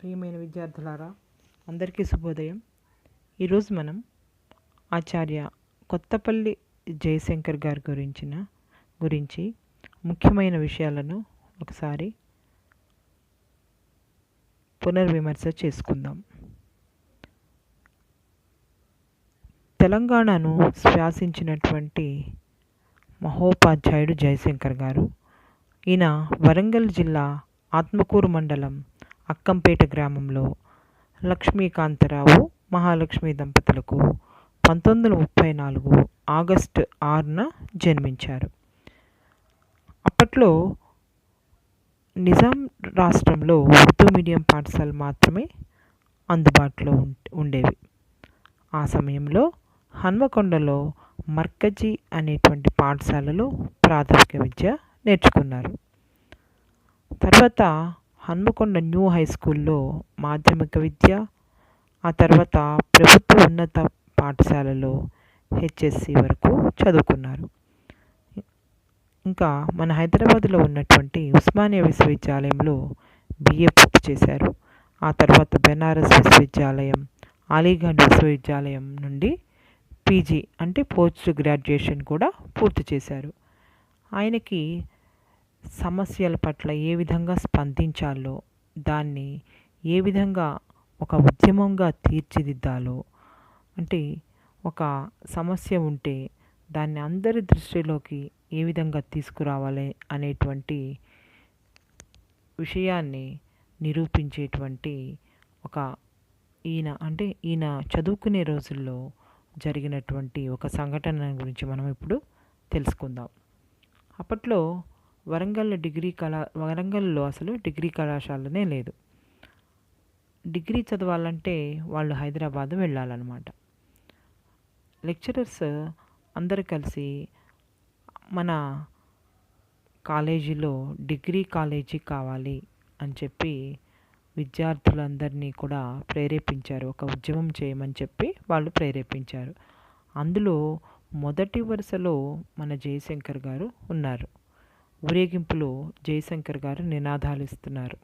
ప్రియమైన విద్యార్థులారా అందరికీ శుభోదయం. ఈరోజు మనం ఆచార్య కొత్తపల్లి జయశంకర్ గారి గురించిన గురించి ముఖ్యమైన విషయాలను ఒకసారి పునర్విమర్శ చేసుకుందాం. తెలంగాణను శ్వాసించినటువంటి మహోపాధ్యాయుడు జయశంకర్ గారు. ఈయన వరంగల్ జిల్లా ఆత్మకూరు మండలం అక్కంపేట గ్రామంలో లక్ష్మీకాంతరావు మహాలక్ష్మి దంపతులకు పంతొమ్మిది వందల ముప్పై నాలుగు ఆగస్టు ఆరున జన్మించారు. అప్పట్లో నిజాం రాష్ట్రంలో ఉర్దూ మీడియం పాఠశాలలు మాత్రమే అందుబాటులో ఉం- ఉండేవి. ఆ సమయంలో హన్మకొండలో మర్కజీ అనేటువంటి పాఠశాలలో ప్రాథమిక విద్య నేర్చుకున్నారు. తర్వాత హన్మకొండ న్యూ హై స్కూల్లో మాధ్యమిక విద్య ఆ తర్వాత ప్రభుత్వ ఉన్నత పాఠశాలలో హెచ్ఎస్సి వరకు చదువుకున్నారు. ఇంకా మన హైదరాబాద్లో ఉన్నటువంటి ఉస్మానియా విశ్వవిద్యాలయంలో బిఏ పూర్తి చేశారు. ఆ తర్వాత బెనారస్ విశ్వవిద్యాలయం అలీగఢ్ విశ్వవిద్యాలయం నుండి పీజీ అంటే పోస్ట్ గ్రాడ్యుయేషన్ కూడా పూర్తి చేశారు. ఆయనకి సమస్యల పట్ల ఏ విధంగా స్పందించాలో దాన్ని ఏ విధంగా ఒక ఉద్యమంగా తీర్చిదిద్దాలో అంటే ఒక సమస్య ఉంటే దాన్ని అందరి దృష్టిలోకి ఏ విధంగా తీసుకురావాలి అనేటువంటి విషయాన్ని నిరూపించేటువంటి ఒక ఈయన అంటే ఈయన చదువుకునే రోజుల్లో జరిగినటువంటి ఒక సంఘటన గురించి మనం ఇప్పుడు తెలుసుకుందాం. అప్పట్లో వరంగల్ డిగ్రీ కళా వరంగల్లో అసలు డిగ్రీ కళాశాలనే లేదు. డిగ్రీ చదవాలంటే వాళ్ళు హైదరాబాద్ వెళ్ళాలన్నమాట. లెక్చరర్స్ అందరు కలిసి మన కాలేజీలో డిగ్రీ కాలేజీ కావాలి అని చెప్పి విద్యార్థులందరినీ కూడా ప్రేరేపించారు. ఒక ఉద్యమం చేయమని చెప్పి వాళ్ళు ప్రేరేపించారు. అందులో మొదటి వరుసలో మన జయశంకర్ గారు ఉన్నారు. ఊరేగింపులో జయశంకర్ గారు నినాదాలు ఇస్తున్నారు.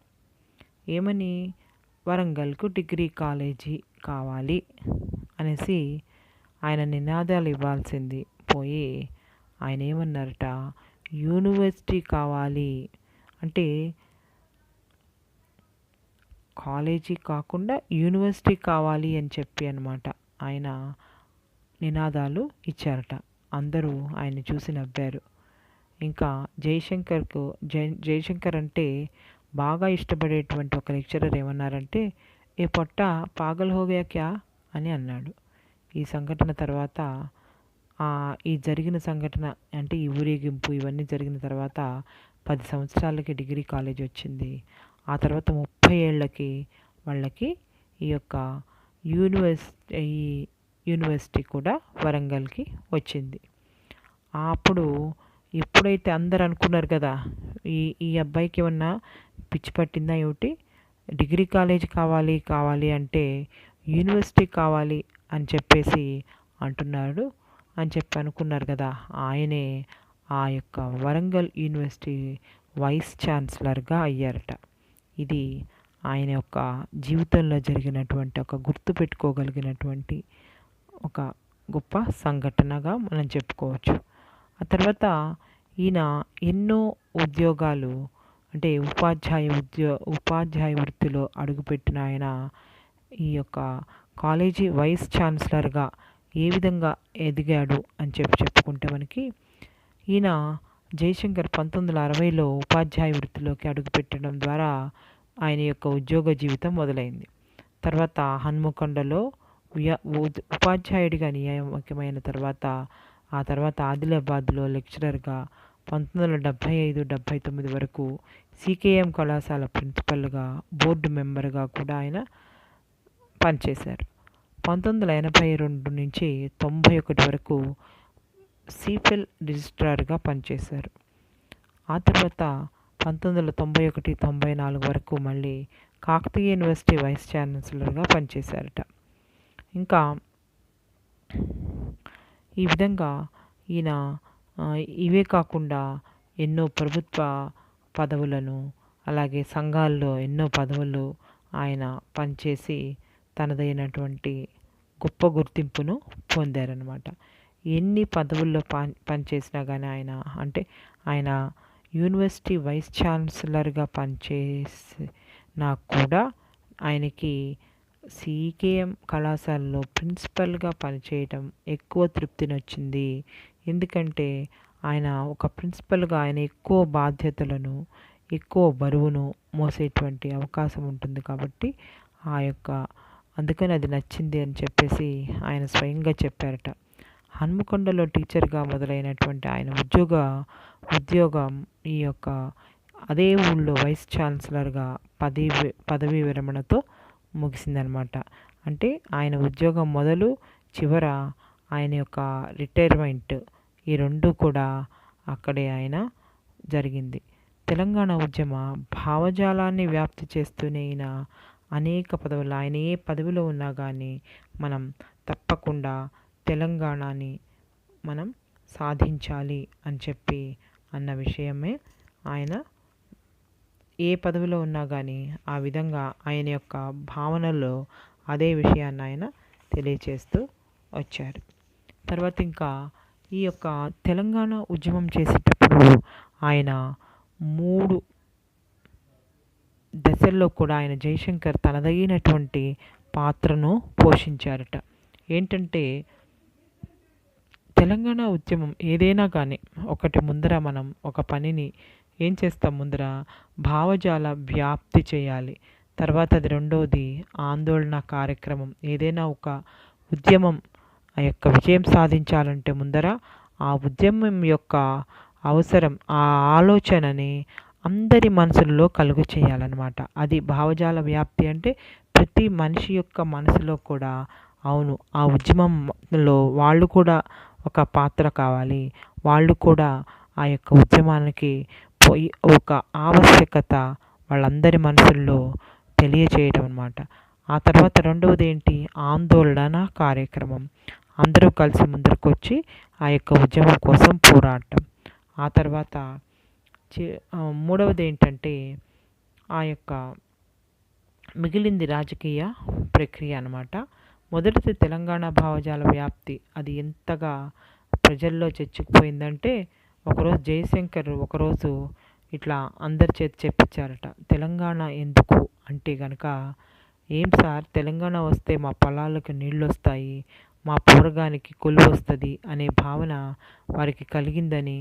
ఏమని? వరంగల్కు డిగ్రీ కాలేజీ కావాలి అనేసి ఆయన నినాదాలు ఇవ్వాల్సింది పోయి ఆయన ఏమన్నారట? యూనివర్సిటీ కావాలి అంటే కాలేజీ కాకుండా యూనివర్సిటీ కావాలి అని చెప్పి అనమాట ఆయన నినాదాలు ఇచ్చారట. అందరూ ఆయన చూసి నవ్వారు. ఇంకా జయశంకర్కు జయ జయశంకర్ అంటే బాగా ఇష్టపడేటువంటి ఒక లెక్చరర్ ఏమన్నారంటే ఏ పొట్ట పాగల్ హోగయా క్యా? అని అన్నాడు. ఈ సంఘటన తర్వాత ఈ జరిగిన సంఘటన అంటే ఈ ఊరేగింపు ఇవన్నీ జరిగిన తర్వాత పది సంవత్సరాలకి డిగ్రీ కాలేజ్ వచ్చింది. ఆ తర్వాత ముప్పై ఏళ్ళకి వాళ్ళకి ఈ యొక్క యూనివర్సిటీ ఈ యూనివర్సిటీ కూడా వరంగల్కి వచ్చింది. అప్పుడు ఎప్పుడైతే అందరు అనుకున్నారు కదా ఈ ఈ అబ్బాయికి ఏమన్నా పిచ్చి పట్టిందా ఏమిటి? డిగ్రీ కాలేజ్ కావాలి కావాలి అంటే యూనివర్సిటీ కావాలి అని చెప్పేసి అంటున్నాడు అని చెప్పి అనుకున్నారు కదా. ఆయనే ఆ యొక్క వరంగల్ యూనివర్సిటీ వైస్ ఛాన్సలర్గా అయ్యారట. ఇది ఆయన యొక్క జీవితంలో జరిగినటువంటి ఒక గుర్తు పెట్టుకోగలిగినటువంటి ఒక గొప్ప సంఘటనగా మనం చెప్పుకోవచ్చు. ఆ తర్వాత ఈయన ఎన్నో ఉద్యోగాలు అంటే ఉపాధ్యాయ ఉద్యో ఉపాధ్యాయ వృత్తిలో అడుగుపెట్టిన ఆయన ఈ యొక్క కాలేజీ వైస్ ఛాన్సలర్గా ఏ విధంగా ఎదిగాడు అని చెప్పి చెప్పుకుంటే మనకి ఈయన జయశంకర్ పంతొమ్మిది వందల అరవైలో ఉపాధ్యాయ వృత్తిలోకి అడుగుపెట్టడం ద్వారా ఆయన యొక్క ఉద్యోగ జీవితం మొదలైంది. తర్వాత హన్మకొండలో ఉపాధ్యాయుడిగా నియామకమైన తర్వాత ఆ తర్వాత ఆదిలాబాద్లో లెక్చరర్గా పంతొమ్మిది వందల డెబ్భై ఐదు డెబ్భై తొమ్మిది వరకు సికేఎం కళాశాల ప్రిన్సిపల్గా బోర్డు మెంబర్గా కూడా ఆయన పనిచేశారు. పంతొమ్మిది వందల ఎనభై రెండు నుంచి తొంభై ఒకటి వరకు సిఫెల్ రిజిస్ట్రార్గా పనిచేశారు. ఆ తర్వాత పంతొమ్మిది వందల తొంభై ఒకటి తొంభై నాలుగు వరకు మళ్ళీ కాకతీయ యూనివర్సిటీ వైస్ ఛాన్సలర్గా పనిచేశారట. ఇంకా ఈ విధంగా ఈయన ఇవే కాకుండా ఎన్నో ప్రభుత్వ పదవులను అలాగే సంఘాల్లో ఎన్నో పదవులు ఆయన పనిచేసి తనదైనటువంటి గొప్ప గుర్తింపును పొందారనమాట ఎన్ని పదవుల్లో పని పనిచేసినా కానీ ఆయన అంటే ఆయన యూనివర్సిటీ వైస్ ఛాన్సలర్గా పనిచేసినా కూడా ఆయనకి సీకేఎం కళాశాలలో ప్రిన్సిపల్గా పనిచేయటం ఎక్కువ తృప్తిని వచ్చింది ఎందుకంటే ఆయన ఒక ప్రిన్సిపల్గా ఆయన ఎక్కువ బాధ్యతలను ఎక్కువ బరువును మోసేటువంటి అవకాశం ఉంటుంది కాబట్టి ఆ యొక్క అందుకని అది నచ్చింది అని చెప్పేసి ఆయన స్వయంగా చెప్పారట. హన్మకొండలో టీచర్గా మొదలైనటువంటి ఆయన ఉద్యోగ ఉద్యోగం ఈ యొక్క అదే ఊళ్ళో వైస్ ఛాన్సలర్గా పదవి పదవీ విరమణతో ముగిసిందనమాట. అంటే ఆయన ఉద్యోగం మొదలు చివర ఆయన యొక్క రిటైర్మెంట్ ఈ రెండు కూడా అక్కడే ఆయన జరిగింది. తెలంగాణ ఉద్యమ భావజాలాన్ని వ్యాప్తి చేస్తూనే ఈయన అనేక పదవులు ఆయన ఏ పదవిలో ఉన్నా కానీ మనం తప్పకుండా తెలంగాణని మనం సాధించాలి అని చెప్పి అన్న విషయమే ఆయన ఏ పదవిలో ఉన్నా కానీ ఆ విధంగా ఆయన యొక్క భావనలో అదే విషయాన్ని ఆయన తెలియచేస్తూ వచ్చారు. తర్వాత ఇంకా ఈ యొక్క తెలంగాణ ఉద్యమం చేసేటప్పుడు ఆయన మూడు దశల్లో కూడా ఆయన జయశంకర్ తనదగినటువంటి పాత్రను పోషించారట. ఏంటంటే తెలంగాణ ఉద్యమం ఏదైనా కానీ ఒకటి ముందర మనం ఒక పనిని ఏం చేస్తాం ముందర? భావజాల వ్యాప్తి చేయాలి. తర్వాత అది రెండవది ఆందోళన కార్యక్రమం. ఏదైనా ఒక ఉద్యమం ఆ యొక్క విజయం సాధించాలంటే ముందర ఆ ఉద్యమం యొక్క అవసరం ఆ ఆలోచనని అందరి మనసుల్లో కలుగు చేయాలన్నమాట. అది భావజాల వ్యాప్తి అంటే ప్రతి మనిషి యొక్క మనసులో కూడా అవును ఆ ఉద్యమంలో వాళ్ళు కూడా ఒక పాత్ర కావాలి. వాళ్ళు కూడా ఆ యొక్క ఉద్యమానికి పోయి ఒక ఆవశ్యకత వాళ్ళందరి మనసుల్లో తెలియచేయడం అనమాట ఆ తర్వాత రెండవది ఏంటి ఆందోళన కార్యక్రమం. అందరూ కలిసి ముందరకు వచ్చి ఆ యొక్క ఉద్యమం కోసం పోరాటం ఆ తర్వాత మూడవది ఏంటంటే ఆ యొక్క మిగిలింది రాజకీయ ప్రక్రియ అనమాట మొదటిది తెలంగాణ భావజాల వ్యాప్తి. అది ఎంతగా ప్రజల్లో చొచ్చుకుపోయిందంటే ఒకరోజు జయశంకర్ ఒకరోజు ఇట్లా అందరి చేతి చెప్పించారట తెలంగాణ ఎందుకు? అంటే కనుక ఏం సార్ తెలంగాణ వస్తే మా పొలాలకు నీళ్ళు వస్తాయి మా పూరగానికి కొలువు వస్తుంది అనే భావన వారికి కలిగిందని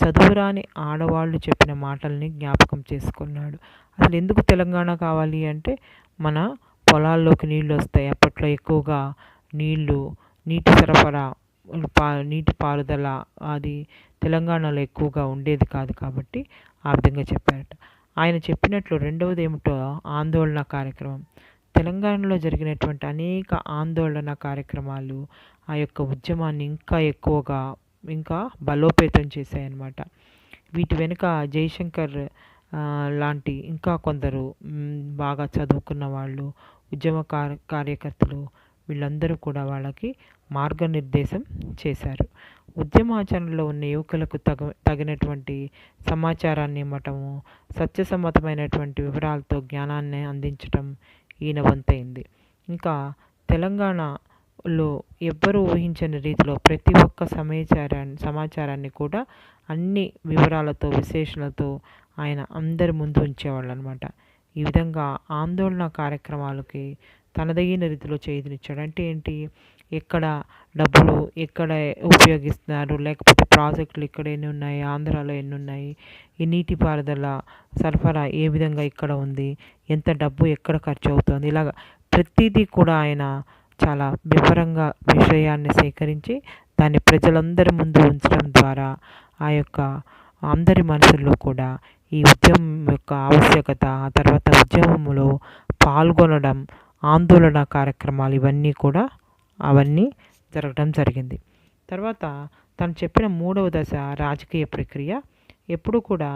చదువురాని ఆడవాళ్ళు చెప్పిన మాటల్ని జ్ఞాపకం చేసుకున్నాడు. అసలు ఎందుకు తెలంగాణ కావాలి? అంటే మన పొలాల్లోకి నీళ్ళు వస్తాయి అప్పట్లో ఎక్కువగా నీళ్ళు నీటి సరఫరా పా నీటి పారుదల అది తెలంగాణలో ఎక్కువగా ఉండేది కాదు కాబట్టి ఆ విధంగా చెప్పారట. ఆయన చెప్పినట్లు రెండవది ఏమిటో ఆందోళన కార్యక్రమం. తెలంగాణలో జరిగినటువంటి అనేక ఆందోళన కార్యక్రమాలు ఆ యొక్క ఉద్యమాన్ని ఇంకా ఎక్కువగా ఇంకా బలోపేతం చేశాయన్నమాట. వీటి వెనుక జయశంకర్ లాంటి ఇంకా కొందరు బాగా చదువుకున్న వాళ్ళు ఉద్యమ కార్యకర్తలు వీళ్ళందరూ కూడా వాళ్ళకి మార్గనిర్దేశం చేశారు. ఉద్యమాచరణలో ఉన్న యువకులకు తగ తగినటువంటి సమాచారాన్ని ఇవ్వటము సత్యసమ్మతమైనటువంటి వివరాలతో జ్ఞానాన్ని అందించటం ఈయన వంతైంది. ఇంకా తెలంగాణలో ఎవ్వరూ ఊహించని రీతిలో ప్రతి ఒక్క సమాచారాన్ని సమాచారాన్ని కూడా అన్ని వివరాలతో విశేషణలతో ఆయన అందరి ముందు ఉంచేవాళ్ళు అనమాట ఈ విధంగా ఆందోళన కార్యక్రమాలకి తనదగిన రీతిలో చేతినిచ్చాడు అంటే ఏంటి? ఎక్కడ డబ్బులు ఎక్కడ ఉపయోగిస్తున్నారు? లేకపోతే ప్రాజెక్టులు ఇక్కడ ఎన్ని ఉన్నాయి? ఆంధ్రాలో ఎన్ని ఉన్నాయి? ఈ నీటిపారుదల సరఫరా ఏ విధంగా ఇక్కడ ఉంది? ఎంత డబ్బు ఎక్కడ ఖర్చు అవుతుంది? ఇలాగ ప్రతిదీ కూడా ఆయన చాలా వివరంగా విషయాన్ని సేకరించి దాన్ని ప్రజలందరి ముందు ఉంచడం ద్వారా ఆ యొక్క అందరి మనసుల్లో కూడా ఈ ఉద్యమం యొక్క ఆవశ్యకత ఆ తర్వాత ఉద్యమంలో పాల్గొనడం ఆందోళన కార్యక్రమాలు ఇవన్నీ కూడా అవన్నీ జరగడం జరిగింది. తర్వాత తను చెప్పిన మూడవ దశ రాజకీయ ప్రక్రియ. ఎప్పుడు కూడా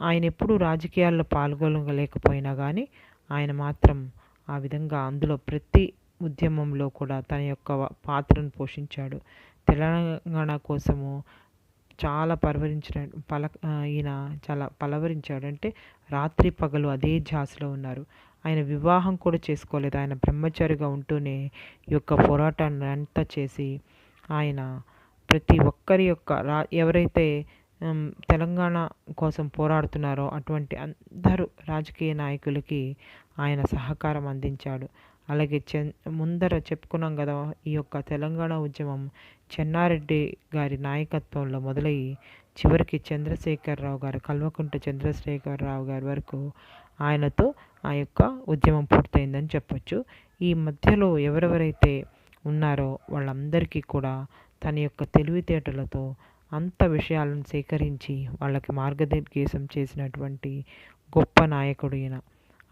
ఆయన ఎప్పుడు రాజకీయాల్లో పాల్గొనలేకపోయినా కానీ ఆయన మాత్రం ఆ విధంగా అందులో ప్రతి ఉద్యమంలో కూడా తన యొక్క పాత్రను పోషించాడు. తెలంగాణ కోసము చాలా పలవరించిన పల ఈయన చాలా పలవరించాడు. అంటే రాత్రి పగలు అదే ఝాస్లో ఉన్నారు. ఆయన వివాహం కూడా చేసుకోలేదు. ఆయన బ్రహ్మచారిగా ఉంటూనే ఈ యొక్క పోరాటాన్ని అంతా చేసి ఆయన ప్రతి ఒక్కరి యొక్క రా ఎవరైతే తెలంగాణ కోసం పోరాడుతున్నారో అటువంటి అందరూ రాజకీయ నాయకులకి ఆయన సహకారం అందించాడు. అలాగే చెన్ ముందర చెప్పుకున్నాం కదా ఈ యొక్క తెలంగాణ ఉద్యమం చెన్నారెడ్డి గారి నాయకత్వంలో మొదలయ్యి చివరికి చంద్రశేఖరరావు గారు కల్వకుంట్ల చంద్రశేఖరరావు గారి వరకు ఆయనతో ఆ యొక్క ఉద్యమం పూర్తయిందని చెప్పొచ్చు. ఈ మధ్యలో ఎవరెవరైతే ఉన్నారో వాళ్ళందరికీ కూడా తన యొక్క తెలివితేటలతో అంత విషయాలను సేకరించి వాళ్ళకి మార్గనిర్దేశం చేసినటువంటి గొప్ప నాయకుడు ఈయన.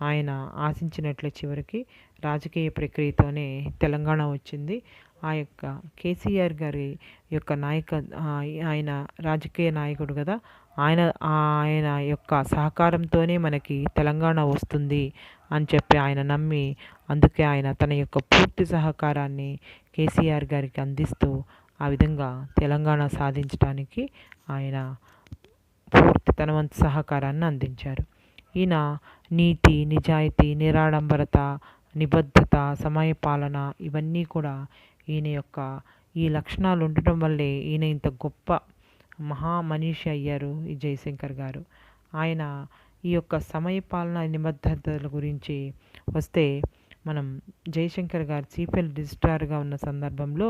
ఆయన ఆశించినట్లే చివరికి రాజకీయ ప్రక్రియతోనే తెలంగాణ వచ్చింది. ఆ యొక్క కేసీఆర్ గారి యొక్క నాయక ఆయన రాజకీయ నాయకుడు కదా. ఆయన ఆయన యొక్క సహకారంతోనే మనకి తెలంగాణ వస్తుంది అని చెప్పి ఆయన నమ్మి అందుకే ఆయన తన యొక్క పూర్తి సహకారాన్ని కేసీఆర్ గారికి అందిస్తూ ఆ విధంగా తెలంగాణ సాధించడానికి ఆయన పూర్తి తన వంతు సహకారాన్ని అందించారు. ఈయన నీతి నిజాయితీ నిరాడంబరత నిబద్ధత సమయపాలన ఇవన్నీ కూడా ఈయన యొక్క ఈ లక్షణాలు ఉండటం వల్లే ఈయన ఇంత గొప్ప మహా మనీషి అయ్యారు ఈ జయశంకర్ గారు. ఆయన ఈ యొక్క సమయపాలన నిబద్ధతల గురించి వస్తే మనం జయశంకర్ గారు సిపిఎల్ రిజిస్ట్రార్గా ఉన్న సందర్భంలో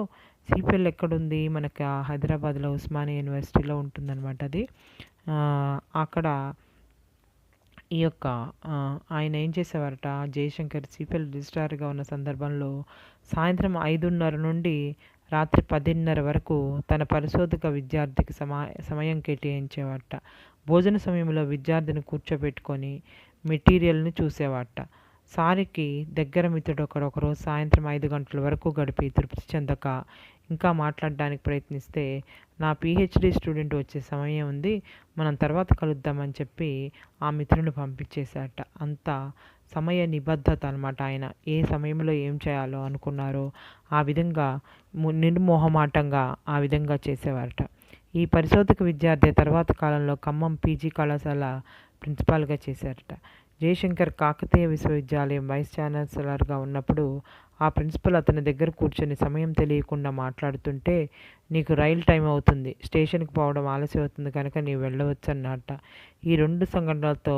సిపిఎల్ ఎక్కడుంది? మనకి హైదరాబాద్లో ఉస్మానియా యూనివర్సిటీలో ఉంటుందన్నమాట అది. అక్కడ ఈ యొక్క ఆయన ఏం చేసేవారట? జయశంకర్ సిపిఎల్ రిజిస్ట్రార్గా ఉన్న సందర్భంలో సాయంత్రం ఐదున్నర నుండి రాత్రి పదిన్నర వరకు తన పరిశోధక విద్యార్థికి సమా సమయం కేటాయించేవాట భోజన సమయంలో విద్యార్థిని కూర్చోబెట్టుకొని మెటీరియల్ని చూసేవాట సారికి దగ్గర మిత్రుడు ఒకరు ఒకరోజు సాయంత్రం ఐదు గంటల వరకు గడిపి తృప్తి చెందక ఇంకా మాట్లాడడానికి ప్రయత్నిస్తే నా పిహెచ్డి స్టూడెంట్ వచ్చే సమయం ఉంది. మనం తర్వాత కలుద్దామని చెప్పి ఆ మిత్రుని పంపించేశాట అంతా సమయ నిబద్ధత అనమాట ఆయన. ఏ సమయంలో ఏం చేయాలో అనుకున్నారో ఆ విధంగా నిర్మోహమాటంగా ఆ విధంగా చేసేవారట. ఈ పరిశోధక విద్యార్థి తర్వాత కాలంలో ఖమ్మం పీజీ కళాశాల ప్రిన్సిపాల్గా చేశారట. జయశంకర్ కాకతీయ విశ్వవిద్యాలయం వైస్ ఛాన్సలర్గా ఉన్నప్పుడు ఆ ప్రిన్సిపల్ అతని దగ్గర కూర్చొని సమయం తెలియకుండా మాట్లాడుతుంటే నీకు రైలు టైం అవుతుంది. స్టేషన్కి పోవడం ఆలస్యం అవుతుంది కనుక నీవు వెళ్ళవచ్చు అన్నట్ట ఈ రెండు సంఘటనలతో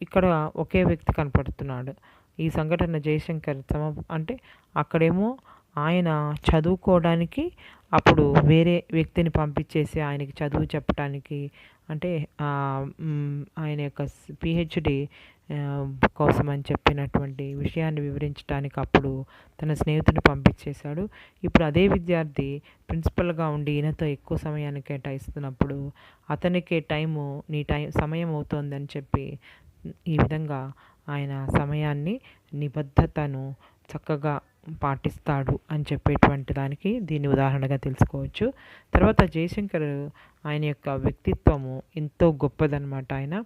ఇక్కడ ఒకే వ్యక్తి కనపడుతున్నాడు. ఈ సంఘటన జయశంకర్ సమ అంటే అక్కడేమో ఆయన చదువుకోవడానికి అప్పుడు వేరే వ్యక్తిని పంపించేసి ఆయనకి చదువు చెప్పడానికి అంటే ఆయన యొక్క పిహెచ్డి కోసం అని చెప్పినటువంటి విషయాన్ని వివరించడానికి అప్పుడు తన స్నేహితుడిని పంపించేశాడు. ఇప్పుడు అదే విద్యార్థి ప్రిన్సిపల్గా ఉండి ఈయనతో ఎక్కువ సమయాన్ని కేటాయిస్తున్నప్పుడు అతనికి టైము నీ టైం సమయం అవుతోందని చెప్పి ఈ విధంగా ఆయన సమయాన్ని నిబద్ధతను చక్కగా పాటిస్తాడు అని చెప్పేటువంటి దానికి దీన్ని ఉదాహరణగా తెలుసుకోవచ్చు. తర్వాత జయశంకర్ ఆయన యొక్క వ్యక్తిత్వము ఎంతో గొప్పదనమాట ఆయన.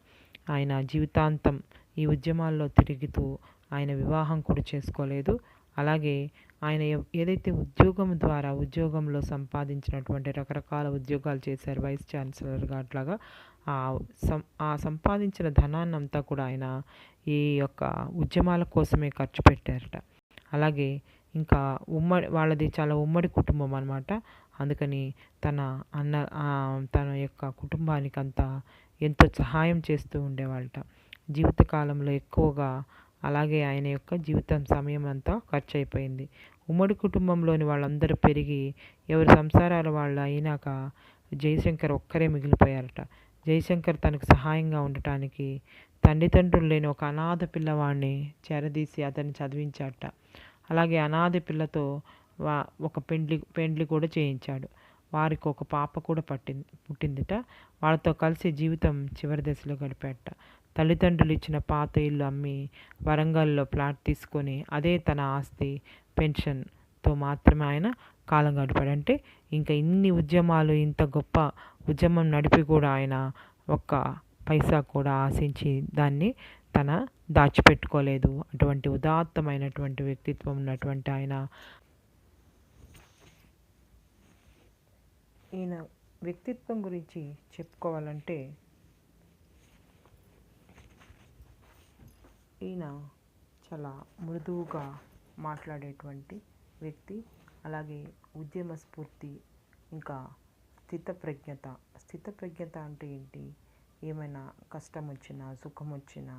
ఆయన జీవితాంతం ఈ ఉద్యమాల్లో తిరుగుతూ ఆయన వివాహం కూడా చేసుకోలేదు. అలాగే ఆయన ఏదైతే ఉద్యోగం ద్వారా ఉద్యోగంలో సంపాదించినటువంటి రకరకాల ఉద్యోగాలు చేశారు వైస్ ఛాన్సలర్గా అట్లాగా ఆ సం ఆ సంపాదించిన ధనాన్ని అంతా కూడా ఆయన ఈ యొక్క ఉద్యమాల కోసమే ఖర్చు పెట్టారట. అలాగే ఇంకా ఉమ్మడి వాళ్ళది చాలా ఉమ్మడి కుటుంబం అనమాట అందుకని తన అన్న తన యొక్క కుటుంబానికి అంతా ఎంతో సహాయం చేస్తూ ఉండేవాళ్ళట. జీవితకాలంలో ఎక్కువగా అలాగే ఆయన యొక్క జీవితం సమయం అంతా ఖర్చు అయిపోయింది ఉమ్మడి కుటుంబంలోని వాళ్ళందరూ పెరిగి ఎవరి సంసారాలు వాళ్ళు అయినాక జయశంకర్ ఒక్కరే మిగిలిపోయారట. జయశంకర్ తనకు సహాయంగా ఉండటానికి తండ్రిదండ్రులు లేని ఒక అనాథ పిల్లవాడిని చేరదీసి అతన్ని చదివించాట అలాగే అనాథ పిల్లతో వా ఒక పెండ్లి పెండ్లి కూడా చేయించాడు. వారికి ఒక పాప కూడా పట్టింది పుట్టిందిట. వాళ్ళతో కలిసి జీవితం చివరి దశలో గడిపాట తల్లిదండ్రులు ఇచ్చిన పాత ఇల్లు అమ్మి వరంగల్లో ప్లాట్ తీసుకొని అదే తన ఆస్తి పెన్షన్తో మాత్రమే ఆయన కాలం గడిపాడు. అంటే ఇంకా ఇన్ని ఉద్యమాలు ఇంత గొప్ప ఉద్యమం నడిపి కూడా ఆయన ఒక్క పైసా కూడా ఆశించి దాన్ని తన దాచిపెట్టుకోలేదు. అటువంటి ఉదాత్తమైనటువంటి వ్యక్తిత్వం ఉన్నటువంటి ఆయన ఈయన వ్యక్తిత్వం గురించి చెప్పుకోవాలంటే ఈయన చాలా మృదువుగా మాట్లాడేటువంటి వ్యక్తి అలాగే ఉద్యమ స్ఫూర్తి ఇంకా స్థితప్రజ్ఞత. స్థితప్రజ్ఞత అంటే ఏంటి? ఏమైనా కష్టం వచ్చినా సుఖం వచ్చినా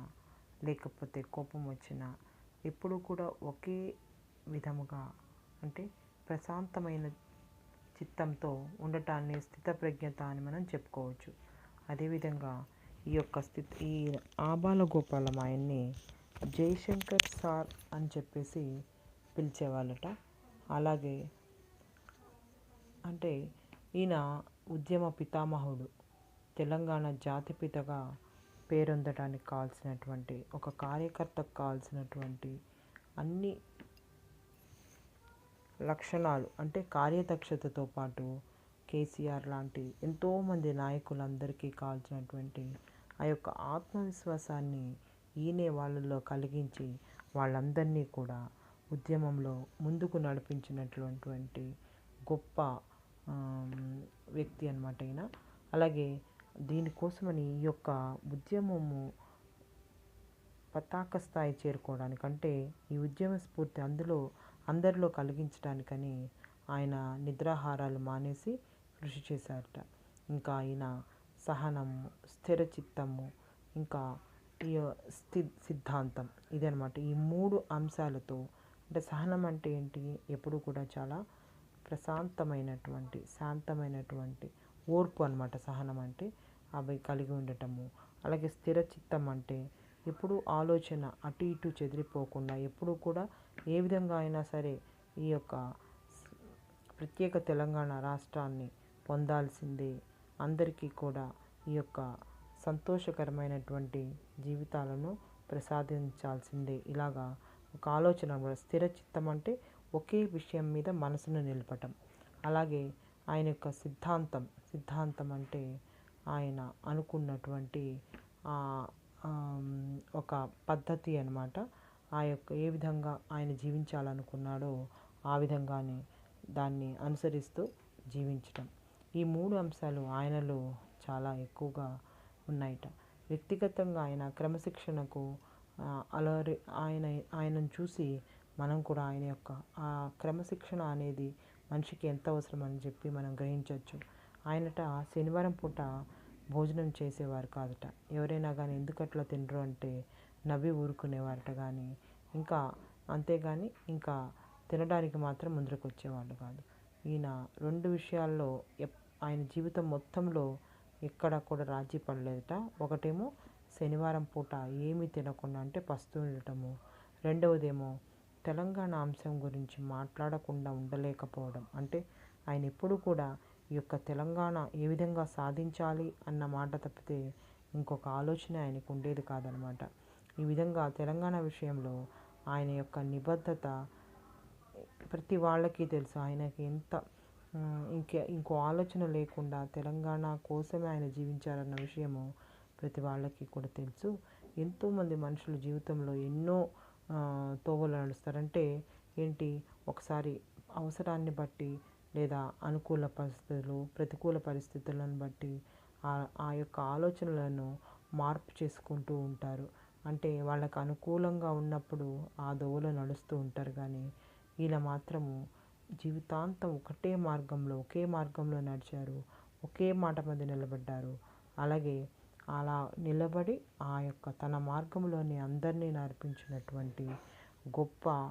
లేకపోతే కోపం వచ్చినా ఎప్పుడూ కూడా ఒకే విధముగా అంటే ప్రశాంతమైన చిత్తంతో ఉండటాన్ని స్థితప్రజ్ఞత అని మనం చెప్పుకోవచ్చు. అదేవిధంగా ఈ యొక్క స్థితి ఈ ఆబాల గోపాలం ఆయన్ని జయశంకర్ సార్ అని చెప్పేసి పిలిచేవాళ్ళట. అలాగే అంటే ఈయన ఉద్యమ పితామహుడు తెలంగాణ జాతిపితగా పేరొందడానికి కావాల్సినటువంటి ఒక కార్యకర్తకు కావాల్సినటువంటి అన్ని లక్షణాలు అంటే కార్యదక్షతతో పాటు కేసీఆర్ లాంటి ఎంతోమంది నాయకులందరికీ కావాల్సినటువంటి ఆ యొక్క ఆత్మవిశ్వాసాన్ని ఈయనే వాళ్ళలో కలిగించి వాళ్ళందరినీ కూడా ఉద్యమంలో ముందుకు నడిపించినటువంటి గొప్ప వ్యక్తి అనమాట ఈయన. అలాగే దీనికోసమని ఈ యొక్క ఉద్యమము పతాక స్థాయి చేరుకోవడానికంటే ఈ ఉద్యమ స్ఫూర్తి అందులో అందరిలో కలిగించడానికని ఆయన నిద్రాహారాలు మానేసి కృషి చేశారట. ఇంకా ఆయన సహనము స్థిరచిత్తము ఇంకా ఈ స్థి సిద్ధాంతం. ఇదనమాట ఈ మూడు అంశాలతో అంటే సహనం అంటే ఏంటి? ఎప్పుడు కూడా చాలా ప్రశాంతమైనటువంటి శాంతమైనటువంటి ఓర్పు అనమాట సహనం అంటే అవి కలిగి ఉండటము. అలాగే స్థిరచిత్తం అంటే ఎప్పుడు ఆలోచన అటు ఇటు చెదిరిపోకుండా ఎప్పుడు కూడా ఏ విధంగా అయినా సరే ఈ యొక్క ప్రత్యేక తెలంగాణ రాష్ట్రాన్ని పొందాల్సిందే అందరికీ కూడా ఈ యొక్క సంతోషకరమైనటువంటి జీవితాలను ప్రసాదించాల్సిందే. ఇలాగా ఒక ఆలోచన కూడా స్థిర చిత్తం అంటే ఒకే విషయం మీద మనసును నిలపటం. అలాగే ఆయన యొక్క సిద్ధాంతం సిద్ధాంతం అంటే ఆయన అనుకున్నటువంటి ఒక పద్ధతి అనమాట ఆ యొక్క ఏ విధంగా ఆయన జీవించాలనుకున్నాడో ఆ విధంగానే దాన్ని అనుసరిస్తూ జీవించటం. ఈ మూడు అంశాలు ఆయనలో చాలా ఎక్కువగా ఉన్నాయట. వ్యక్తిగతంగా ఆయన క్రమశిక్షణకు అలరి ఆయన ఆయనను చూసి మనం కూడా ఆయన యొక్క ఆ క్రమశిక్షణ అనేది మనిషికి ఎంత అవసరం అని చెప్పి మనం గ్రహించవచ్చు. ఆయనట శనివారం పూట భోజనం చేసేవారు కాదట. ఎవరైనా కానీ ఎందుకు అట్లా తినరు అంటే నవ్వి ఊరుకునేవారట కానీ ఇంకా అంతేగాని ఇంకా తినడానికి మాత్రం ముందరకు వచ్చేవాళ్ళు కాదు. ఈయన రెండు విషయాల్లో ఆయన జీవితం మొత్తంలో ఎక్కడ కూడా రాజీ పడలేదట. ఒకటేమో శనివారం పూట ఏమీ తినకుండా అంటే పస్తు ఉండటము. రెండవదేమో తెలంగాణ అంశం గురించి మాట్లాడకుండా ఉండలేకపోవడం. అంటే ఆయన ఎప్పుడు కూడా ఈ యొక్క తెలంగాణ ఏ విధంగా సాధించాలి అన్న మాట తప్పితే ఇంకొక ఆలోచన ఆయనకు ఉండేది కాదనమాట. ఈ విధంగా తెలంగాణ విషయంలో ఆయన యొక్క నిబద్ధత ప్రతి వాళ్ళకి తెలుసు. ఆయనకి ఎంత ఇంకే ఇంకో ఆలోచన లేకుండా తెలంగాణ కోసమే ఆయన జీవించారన్న విషయము ప్రతి వాళ్ళకి కూడా తెలుసు. ఎంతోమంది మనుషులు జీవితంలో ఎన్నో తోవలు నడుస్తారంటే ఏంటి? ఒకసారి అవసరాన్ని బట్టి లేదా అనుకూల పరిస్థితులు ప్రతికూల పరిస్థితులను బట్టి ఆ యొక్క ఆలోచనలను మార్పు చేసుకుంటూ ఉంటారు. అంటే వాళ్ళకు అనుకూలంగా ఉన్నప్పుడు ఆ దోవలో నడుస్తూ ఉంటారు కానీ ఈయన మాత్రము జీవితాంతం ఒకటే మార్గంలో ఒకే మార్గంలో నడిచారు ఒకే మాట మీద నిలబడ్డారు. అలాగే అలా నిలబడి ఆ యొక్క తన మార్గంలోని అందరినీ నడిపించినటువంటి గొప్ప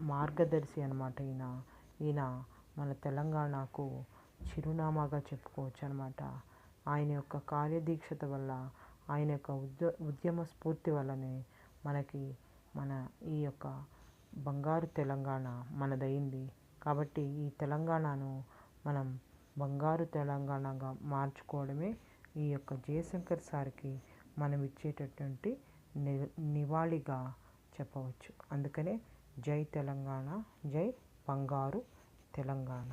మార్గదర్శి అనమాట ఈయన. ఈయన మన తెలంగాణకు చిరునామాగా చెప్పుకోవచ్చు అనమాట ఆయన యొక్క కార్యదీక్షత వల్ల ఆయన యొక్క ఉద్య ఉద్యమ స్ఫూర్తి వల్లనే మనకి మన ఈ యొక్క బంగారు తెలంగాణ మనదైంది. కాబట్టి ఈ తెలంగాణను మనం బంగారు తెలంగాణగా మార్చుకోవడమే ఈ యొక్క జయశంకర్ సార్కి మనం ఇచ్చేటటువంటి ని నివాళిగా చెప్పవచ్చు. అందుకనే జై తెలంగాణ జై బంగారు తెలంగాణ.